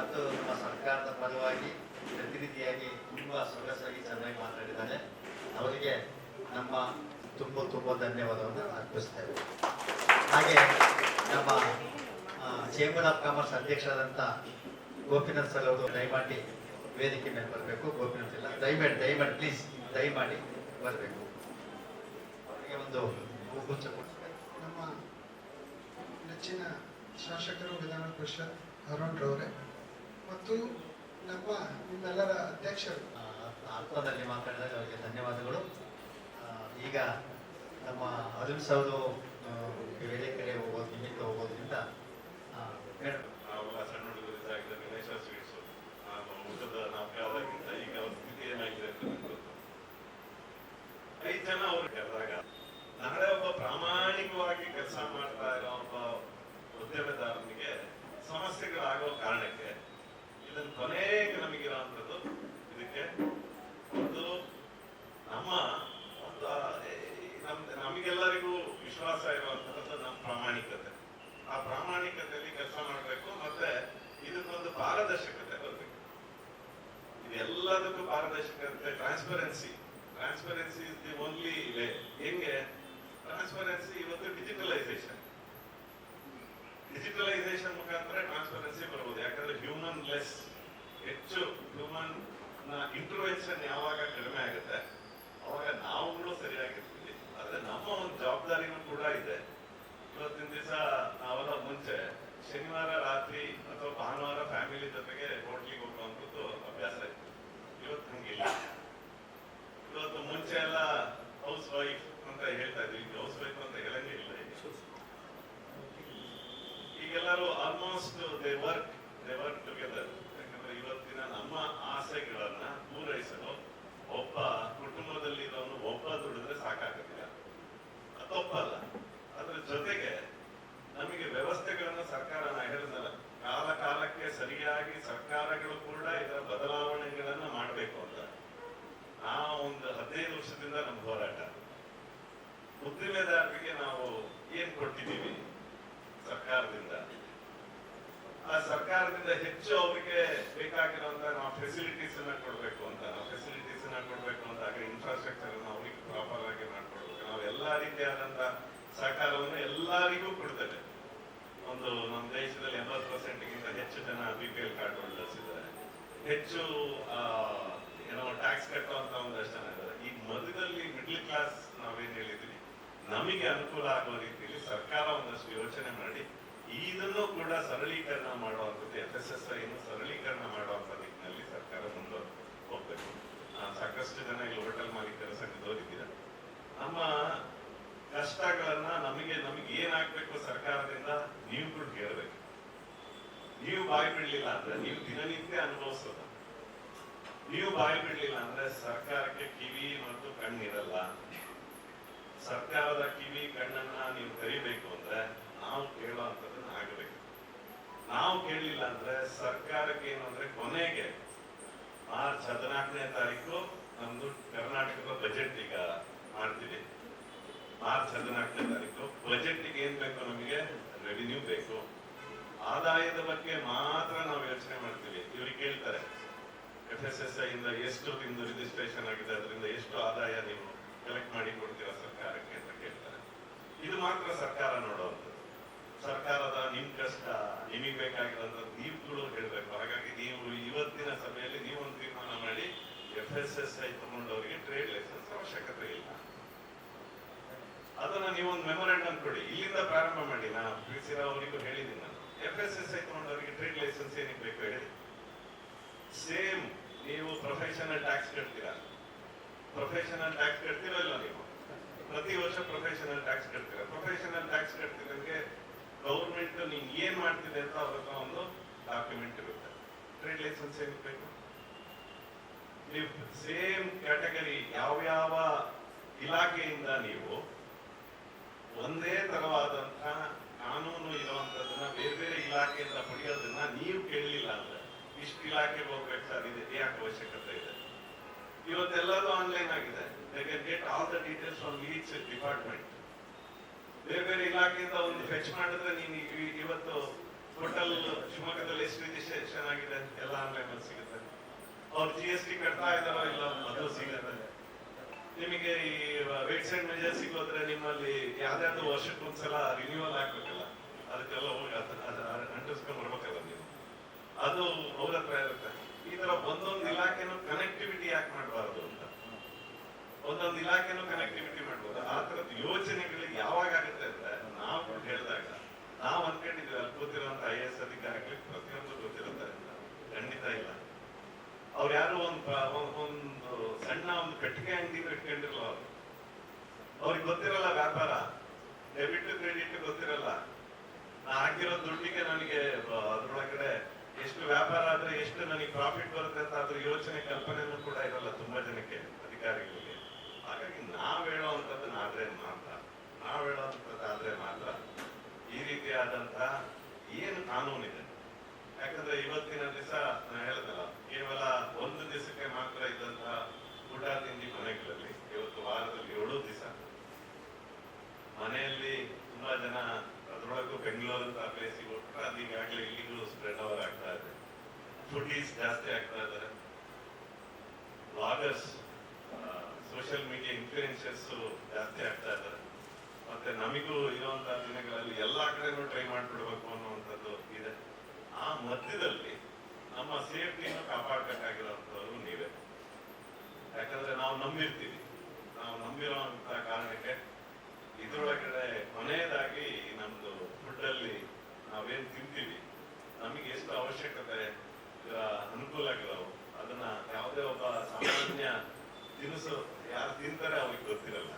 ಮತ್ತು ನಮ್ಮ ಸರ್ಕಾರದ ಪರವಾಗಿ ಪ್ರತಿನಿಧಿಯಾಗಿ ತುಂಬ ಸೊಗಸಾಗಿ ಚೆನ್ನಾಗಿ ಮಾತಾಡಿದ್ದಾರೆ ಅವರಿಗೆ ನಮ್ಮ ತುಂಬ ತುಂಬ ಧನ್ಯವಾದವನ್ನು ಅರ್ಪಿಸ್ತೇವೆ ಹಾಗೆ ನಮ್ಮ ಚೇಂಬರ್ ಆಫ್ ಕಾಮರ್ಸ್ ಅಧ್ಯಕ್ಷರಾದಂಥ ಗೋಪಿನಾಥ್ ಸರ್ ಅವರು ದಯಮಾಡಿ ವೇದಿಕೆ ಮೇಲೆ ಬರಬೇಕು. ಗೋಪಿನಾಥ್ ಇಲ್ಲ, ದಯಮಾಡಿ ದಯಮಾಡಿ ಪ್ಲೀಸ್ ದಯಮಾಡಿ ಬರಬೇಕು. ಅವರಿಗೆ ಒಂದು ಹೂಗುಚ್ಛ ನಮ್ಮ ನೆಚ್ಚಿನ ಶಾಸಕರು ವಿಧಾನ ಪರಿಷತ್ ಅರುಣ್ರವರೇ ಮತ್ತು ನಮ್ಮ ನಿಮ್ಮೆಲ್ಲರ ಅಧ್ಯಕ್ಷರು. ಆ, ಅರ್ಥದಲ್ಲಿ ಮಾತಾಡಿದಾಗ ಅವರಿಗೆ ಧನ್ಯವಾದಗಳು. ಆ, ಈಗ ನಮ್ಮ ಅರುಣ್ ಸೌದು ಕಡೆ ಹೋಗೋದು ನಿಮಿತ್ತ ಹೋಗೋದ್ರಿಂದ ಸಣ್ಣ ಹುಡುಗರಿದ್ದಾಗಿದ್ದ ಗಣೇಶ ಸ್ವೀಟ್ಸ್ ಊಟದ ನಾವು ಕಾಲದಾಗಿಂದ ಈಗ ಅವ್ರ ಸ್ಥಿತಿ ಏನಾಗಿದೆ ಅಂತ ನಂಗೆ ಗೊತ್ತು. ಐದು ಜನ ಅವ್ರು ಕರೆದಾಗ ನಾಳೆ ಒಬ್ಬ ಪ್ರಾಮಾಣಿಕವಾಗಿ ಕೆಲಸ ಮಾಡ್ತಾ ಇರೋ ಒಬ್ಬ ಉದ್ಯಮದಾರನಿಗೆ ಸಮಸ್ಯೆಗಳಾಗೋ ಕಾರಣಕ್ಕೆ ಇದನ್ನ ಕೊನೆಗೆ ನಮಗಿರುವಂಥದ್ದು ಇದಕ್ಕೆ ಒಂದು ನಮ್ಮ ಒಂದು ನಮ್, ನಮಗೆಲ್ಲರಿಗೂ ವಿಶ್ವಾಸ ಇರುವಂತಹದ್ದು ನಮ್ಮ ಪ್ರಾಮಾಣಿಕತೆ. ಆ ಪ್ರಾಮಾಣಿಕತೆಯಲ್ಲಿ ಕೆಲಸ ಮಾಡಬೇಕು ಮತ್ತೆ ಇದಕ್ಕೊಂದು ಪಾರದರ್ಶಕತೆ ಬರಬೇಕು. ಇದೆಲ್ಲದಕ್ಕೂ ಪಾರದರ್ಶಕತೆ transparency transparency is the only way ಹೆಂಗೆ? ಟ್ರಾನ್ಸ್ಪರೆನ್ಸಿ ಇವತ್ತು ಡಿಜಿಟಲೈಸೇಷನ್ ಡಿಜಿಟಲೈಸೇಷನ್ ಮುಖಾಂತರ ಟ್ರಾನ್ಸ್ಪರೆನ್ಸಿ ಬರಬಹುದು ಯಾಕಂದ್ರೆ ಹ್ಯೂಮನ್ ಲೆಸ್ ಹೆಚ್ಚು ಹ್ಯೂಮನ್ನ ಇಂಟರ್ವೆನ್ಷನ್ ಯಾವಾಗ ಕಡಿಮೆ ಆಗುತ್ತೆ, ಅವಾಗ ನಾವುಗಳು ಸರಿಯಾಗಿರ್ತೀವಿ. ಆದ್ರೆ ನಮ್ಮ ಒಂದು ಜವಾಬ್ದಾರಿನೂ ಕೂಡ ಇದೆ. ಇವತ್ತಿನ ದಿವಸ ನಾವೆಲ್ಲ ಮುಂಚೆ ಶನಿವಾರ ರಾತ್ರಿ ಅಥವಾ ಭಾನುವಾರ ಫ್ಯಾಮಿಲಿ ಜೊತೆಗೆ ಹೋಟ್ಲಿಗೆ ಹೋಗುವಂಥದ್ದು ಅಭ್ಯಾಸ ಇತ್ತು. ಇವತ್ತು ಹಂಗಿಲ್ಲ. ಇವತ್ತು ಮುಂಚೆ ಎಲ್ಲ ಹೌಸ್ ವೈಫ್ ಅಂತ ಹೇಳ್ತಾ ಇದ್ವಿ. ಹೌಸ್ ವೈಫ್ ಅಂತ ಹೇಳಂಗೆ ಇಲ್ಲ ಈಗ. ಈಗೆಲ್ಲರೂ almost they work they together ಯಾಕಂದ್ರೆ ಇವತ್ತಿನ ನಮ್ಮ ಆಸೆಗಳನ್ನ ಪೂರೈಸಲು ಒಬ್ಬ ಕುಟುಂಬದಲ್ಲಿ ಇರೋನು ಒಬ್ಬ ದುಡಿದ್ರೆ ಸಾಕಾಗುತ್ತಿಲ್ಲ ಅದು ತಪ್ಪಲ್ಲ ಅದ್ರ ಜೊತೆಗೆ ನಮಗೆ ವ್ಯವಸ್ಥೆಗಳನ್ನ ಸರ್ಕಾರ ಹೇಳಿದಲ್ಲ ಕಾಲ ಕಾಲಕ್ಕೆ ಸರಿಯಾಗಿ ಸರ್ಕಾರಗಳು ಕೂಡ ಇದರ ಬದಲಾವಣೆಗಳನ್ನ ಮಾಡಬೇಕು ಅಂತ. ಆ ಒಂದು ಹದಿನೈದು ವರ್ಷದಿಂದ ನಮ್ಮ ಹೋರಾಟ. ಉದ್ದಿಮೆದಾರರಿಗೆ ನಾವು ಏನ್ ಕೊಟ್ಟಿದ್ದೀವಿ ಸರ್ಕಾರದಿಂದ? ಸರ್ಕಾರದಿಂದ ಹೆಚ್ಚು ಅವರಿಗೆ ಬೇಕಾಗಿರುವಂತ ನಾವು ಫೆಸಿಲಿಟೀಸ್ ಅನ್ನ ಕೊಡ್ಬೇಕು ಅಂತ, ನಾವು ಫೆಸಿಲಿಟೀಸ್ ಅನ್ನ ಕೊಡ್ಬೇಕು ಅಂದಾಗ ಇನ್ಫ್ರಾಸ್ಟ್ರಕ್ಚರ್ ಅನ್ನ ಅವ್ರಿಗೆ ಪ್ರಾಪರ್ ಆಗಿ ಮಾಡ್ಕೊಡ್ಬೇಕು. ನಾವು ಎಲ್ಲಾ ರೀತಿಯಾದಂತ ಸಹಕಾರವನ್ನು ಎಲ್ಲರಿಗೂ ಕೊಡ್ತೇವೆ. ಒಂದು ನಮ್ಮ ದೇಶದಲ್ಲಿ ಎಂಬತ್ತು ಪರ್ಸೆಂಟ್ ಗಿಂತ ಹೆಚ್ಚು ಜನ B P L card holders ಇದ್ದಾರೆ ಹೆಚ್ಚು ಏನೋ ಟ್ಯಾಕ್ಸ್ ಕಟ್ಟುವಂತ ಒಂದಷ್ಟು ಜನ ಇದ್ದಾರೆ. ಈ ಮಧ್ಯದಲ್ಲಿ ಮಿಡ್ಲ್ ಕ್ಲಾಸ್ ನಾವೇನ್ ಹೇಳಿದ್ವಿ? ನಮಗೆ ಅನುಕೂಲ ಆಗುವ ರೀತಿಯಲ್ಲಿ ಸರ್ಕಾರ ಒಂದಷ್ಟು ಯೋಚನೆ ಮಾಡಿ ಇದನ್ನು ಕೂಡ ಸರಳೀಕರಣ ಮಾಡುವಂಥದ್ದು ಎಫ್ ಎಸ್ ಎಸ್ ಐ ಸರಳೀಕರಣ ಮಾಡುವಂಥ ನಿಟ್ಟಿನಲ್ಲಿ ಸರ್ಕಾರ ಮುಂದೆ ಹೋಗ್ಬೇಕು ಸಾಕಷ್ಟು ಜನ ಇಲ್ಲಿ ಹೋಟೆಲ್ ಮಾಲೀಕರ ಸಂಘದವರಿದ್ದೀರ ನಮ್ಮ ಕಷ್ಟಗಳನ್ನ ನಮಗೆ ನಮಗೆ ಏನಾಗ್ಬೇಕು ಸರ್ಕಾರದಿಂದ ನೀವು ಕೂಡ ಕೇಳಬೇಕು. ನೀವು ಬಾಯಿ ಬಿಡ್ಲಿಲ್ಲ ಅಂದ್ರೆ ನೀವು ದಿನನಿತ್ಯ ಅನುಭವಿಸೋದ. ನೀವು ಬಾಯಿ ಬಿಡ್ಲಿಲ್ಲ ಅಂದ್ರೆ ಸರ್ಕಾರಕ್ಕೆ ಕಿವಿ ಮತ್ತು ಕಣ್ಣಿರಲ್ಲ. ಸರ್ಕಾರದ ಕಿವಿ, ಕಣ್ಣನ್ನ ನೀವು ಕರಿಬೇಕು ಅಂದ್ರೆ ನಾವು ಕೇಳಲಿಲ್ಲ ಅಂದ್ರೆ ಸರ್ಕಾರಕ್ಕೆ ಏನು ಅಂದ್ರೆ ಕೊನೆಗೆ ಮಾರ್ಚ್ ಹದಿನಾಲ್ಕನೇ ತಾರೀಕು ನಮ್ದು ಕರ್ನಾಟಕದ ಬಜೆಟ್ ಈಗ ಮಾಡ್ತೀವಿ. ಮಾರ್ಚ್ ಹದಿನಾಲ್ಕನೇ ತಾರೀಕು. ಬಜೆಟ್ ಏನ್ ಬೇಕು ನಮಗೆ ರೆವಿನ್ಯೂ ಬೇಕು. ಆದಾಯದ ಬಗ್ಗೆ ಮಾತ್ರ ನಾವು ಯೋಚನೆ ಮಾಡ್ತೀವಿ. ಇವ್ರಿಗೆ ಕೇಳ್ತಾರೆ ಎಫ್ ಎಸ್ ಎಸ್ ಐ ಇಂದ ಎಷ್ಟು ನಿಮ್ದು ರಿಜಿಸ್ಟ್ರೇಷನ್ ಆಗಿದೆ, ಅದರಿಂದ ಎಷ್ಟು ಆದಾಯ ನೀವು ಕಲೆಕ್ಟ್ ಮಾಡಿ ಕೊಡ್ತೀರಾ ಸರ್ಕಾರಕ್ಕೆ ಅಂತ ಕೇಳ್ತಾರೆ. ಇದು ಮಾತ್ರ ಸರ್ಕಾರ ನೋಡುವಂಥದ್ದು ಸರ್ಕಾರದ ನಿಮ್ ಕಷ್ಟ ನಿಮಗೆ ಬೇಕಾಗಿರೋಂಥದ್ದು ನೀವುಗಳು ಹೇಳ್ಬೇಕು ಹಾಗಾಗಿ ನೀವು ಇವತ್ತಿನ ಸಭೆಯಲ್ಲಿ ನೀವೊಂದು ತೀರ್ಮಾನ ಮಾಡಿ ಎಫ್ ಎಸ್ ತಗೊಂಡವರಿಗೆ ಟ್ರೇಡ್ ಲೈಸೆನ್ಸ್ ಅವಶ್ಯಕತೆ ಇಲ್ಲ. ಅದನ್ನ ನೀವೊಂದು ಮೆಮೊರಾಂಡಮ್ ಕೊಡಿ. ಇಲ್ಲಿಂದ ಪ್ರಾರಂಭ ಮಾಡಿ. ನಾನು ರಾವ್ ಅವರಿಗೂ ಹೇಳಿದ್ದೀನಿ ನಾನು. ಎಫ್ ಎಸ್ ಎಸ್ ಐ ತಗೊಂಡವರಿಗೆ ಟ್ರೇಡ್ ಲೈಸೆನ್ಸ್ ಏನಕ್ಕೆ ಬೇಕು ಹೇಳಿ. ಸೇಮ್ ನೀವು ಪ್ರೊಫೆಷನಲ್ ಟ್ಯಾಕ್ಸ್ ಕಟ್ತೀರಾ? ಪ್ರೊಫೆಷನಲ್ ಟ್ಯಾಕ್ಸ್ ಕಟ್ತೀರಾ ನೀವು? ಪ್ರತಿ ವರ್ಷ ಪ್ರೊಫೆಷನಲ್ ಟ್ಯಾಕ್ಸ್ ಕಟ್ತೀರಾ? ಪ್ರೊಫೆಷನಲ್ ಟ್ಯಾಕ್ಸ್ ಕಟ್ತಿದಂಗೆ ಗೌರ್ಮೆಂಟ್ ನೀವು ಏನ್ ಮಾಡ್ತಿದೆ ಅಂತ ಅವ್ರ ಒಂದು ಡಾಕ್ಯುಮೆಂಟ್ ಇರುತ್ತೆ. ಟ್ರೇಡ್ ಲೈಸೆನ್ಸ್ ಏನಕ್ಕೆ ಬೇಕು? ಸೇಮ್ ಕ್ಯಾಟಗರಿ ಯಾವ್ಯಾವ ಇಲಾಖೆಯಿಂದ ನೀವು ಒಂದೇ ತರವಾದಂತಹ ಕಾನೂನು ಇರುವಂತದನ್ನ ಬೇರೆ ಬೇರೆ ಇಲಾಖೆಯಿಂದ ಪಡೆಯೋದನ್ನ ನೀವು ಕೇಳಲಿಲ್ಲ ಅಂದ್ರೆ ಇಷ್ಟು ಇಲಾಖೆಗೆ ಹೋಗ್ಬೇಕು ಸರ್, ಇದೆ ಯಾಕೆ ಅವಶ್ಯಕತೆ ಇದೆ. ಇವತ್ತೆಲ್ಲರೂ ಆನ್ಲೈನ್ ಆಗಿದೆ. They can get all the details from each department ಬೇರೆ ಬೇರೆ ಇಲಾಖೆಯಿಂದ ಒಂದು ಫೆಚ್ ಮಾಡಿದ್ರೆ ನೀನು ಇವತ್ತು ಟೋಟಲ್ ಶಿವಮೊಗ್ಗದಲ್ಲಿ ಎಷ್ಟು ರಿಜಿಸ್ಟ್ರೇಷನ್ ಆಗಿದೆ ಎಲ್ಲ ಆನ್ಲೈನ್ ಅಲ್ಲಿ ಸಿಗುತ್ತೆ. ಅವ್ರು ಜಿ ಎಸ್ ಟಿ ಕಟ್ತಾ ಇದಾರೋ ಇಲ್ಲ ಅದು ಸಿಗುತ್ತೆ. ನಿಮಗೆ ಈ ವೆಟ್ಸ್ ಅಂಡ್ ಮೆಜರ್ ಸಿಗೋದ್ರೆ ನಿಮ್ಮಲ್ಲಿ ಯಾವ್ದಾದ್ರು ವರ್ಷಕ್ಕೊಂದ್ಸಲ ರಿನ್ಯೂವಲ್ ಆಗ್ಬೇಕಲ್ಲ, ಅದಕ್ಕೆಲ್ಲ ಹೋಗಿ ಅಂಟಿಸ್ಕೊಂಡ್ ಬರ್ಬೇಕಲ್ಲ ನೀವು. ಅದು ಅವ್ರ ಹತ್ರ ಇರುತ್ತೆ. ಈ ತರ ಒಂದೊಂದು ಇಲಾಖೆನೂ ಕನೆಕ್ಟಿವಿಟಿ ಯಾಕೆ ಮಾಡಬಾರ್ದು ಅಂತ? ಒಂದೊಂದು ಇಲಾಖೆನೂ ಕನೆಕ್ಟಿವಿಟಿ ಮಾಡ್ಬೋದು? ಆ ತರದ ಯೋಜನೆಗಳು ಯಾವಾಗ ಆಗುತ್ತೆ ಅಂದ್ರೆ ನಾವು ಹೇಳಿದಾಗ ನಾವು ಅನ್ಕೊಂಡಿದ್ವಿ ಅಲ್ಲಿ ಕೂತಿರುವಂತ ಐ ಎಸ್ ಅಧಿಕಾರಿಗಳಿಗೆ ಪ್ರತಿಯೊಂದು ಗೊತ್ತಿರುತ್ತೆ ಅಂತ ಖಂಡಿತ ಇಲ್ಲ ಅವ್ರು ಯಾರು ಒಂದು ಪ- ಒಂದ್- ಒಂದು ಸಣ್ಣ ಒಂದು ಕಟ್ಟಿಗೆ ಅಂಗಡಿ ಇಟ್ಕೊಂಡಿರಲ್ಲ ಅವ್ರು ಅವ್ರಿಗೆ ಗೊತ್ತಿರಲ್ಲ ವ್ಯಾಪಾರ. ಡೆಬಿಟ್ ಕ್ರೆಡಿಟ್ ಗೊತ್ತಿರಲ್ಲ. ನಾ ಹಾಕಿರೋ ದುಡ್ಡಿಗೆ ನನಗೆ ಅದ್ರೊಳಗಡೆ ಎಷ್ಟು ವ್ಯಾಪಾರ ಆದ್ರೆ ಎಷ್ಟು ನನಗೆ ಪ್ರಾಫಿಟ್ ಬರುತ್ತೆ ಅಂತ ಅದ್ರ ಯೋಚನೆ, ಕಲ್ಪನೆನೂ ಕೂಡ ಇರಲ್ಲ ತುಂಬಾ ಜನಕ್ಕೆ ಅಧಿಕಾರಿಗಳಿಗೆ ಹಾಗಾಗಿ ನಾವ್ ಹೇಳೋವಂಥದ್ದನ್ನ ಆದ್ರೆ ಮಾತ್ರ ನಾವ್ ಹೇಳೋವಂಥದ್ದಾದ್ರೆ ಮಾತ್ರ ಈ ರೀತಿಯಾದಂತ ಏನು ಕಾನೂನಿದೆ ಯಾಕಂದ್ರೆ ಇವತ್ತಿನ ದಿವಸ ನಾ ಹೇಳಿದಲ್ಲ ಕೇವಲ ಒಂದು ದಿವಸಕ್ಕೆ ಮಾತ್ರ ಇದ್ದಂತ ಊಟ ತಿಂಡಿ ಮನೆಗಳಲ್ಲಿ ಇವತ್ತು ವಾರದಲ್ಲಿ ಏಳು ದಿವಸ ಮನೆಯಲ್ಲಿ ತುಂಬಾ ಜನ ಅದ್ರೊಳಗೂ ಬೆಂಗಳೂರು ಅಂತ ಪ್ಲೇಸಿಗೆ ಹೋಗ್ತಾರೆ ಅದು ಈಗಾಗಲೇ ಇಲ್ಲಿಗೂ ಸ್ಪ್ರೆಡ್ ಓವರ್ ಆಗ್ತಾ ಇದೆ ಫುಡೀಸ್ ಜಾಸ್ತಿ ಆಗ್ತಾ ಇದ್ದಾರೆ. ಬ್ಲಾಗರ್ಸ್ ಸೋಷಿಯಲ್ ಮೀಡಿಯಾ ಇನ್ಫ್ಲೂಯೆನ್ಸರ್ಸ್ ಜಾಸ್ತಿ ಆಗ್ತಾ ಇದ್ದಾರೆ. ಮತ್ತೆ ನಮಗೂ ಇರುವಂತಹ ದಿನಗಳಲ್ಲಿ ಎಲ್ಲಾ ಕಡೆನೂ ಟ್ರೈ ಮಾಡಿಬಿಡ್ಬೇಕು ಅನ್ನುವಂಥದ್ದು ಇದೆ. ಆ ಮಧ್ಯದಲ್ಲಿ ನಮ್ಮ ಸೇಫ್ಟಿಯನ್ನು ಕಾಪಾಡ್ಬೇಕಾಗಿರೋಂಥವ್ರು ನೀವೇ. ಯಾಕಂದ್ರೆ ನಾವು ನಂಬಿರ್ತೀವಿ. ನಾವು ನಂಬಿರುವಂತ ಕಾರಣಕ್ಕೆ ಇದರೊಳಗಡೆ ಕೊನೆಯದಾಗಿ ನಮ್ದು ಫುಡ್ ಅಲ್ಲಿ ನಾವೇನ್ ತಿಂತೀವಿ, ನಮಗೆ ಎಷ್ಟು ಅವಶ್ಯಕತೆ ಆ, ಅನುಕೂಲಗಳವು ಅದನ್ನ ಯಾವುದೇ ಒಬ್ಬ ಸಾಮಾನ್ಯ ತಿನಿಸು ಯಾರು ತಿಂತಾರೆ ಅವ್ರಿಗೆ ಗೊತ್ತಿರಲ್ಲ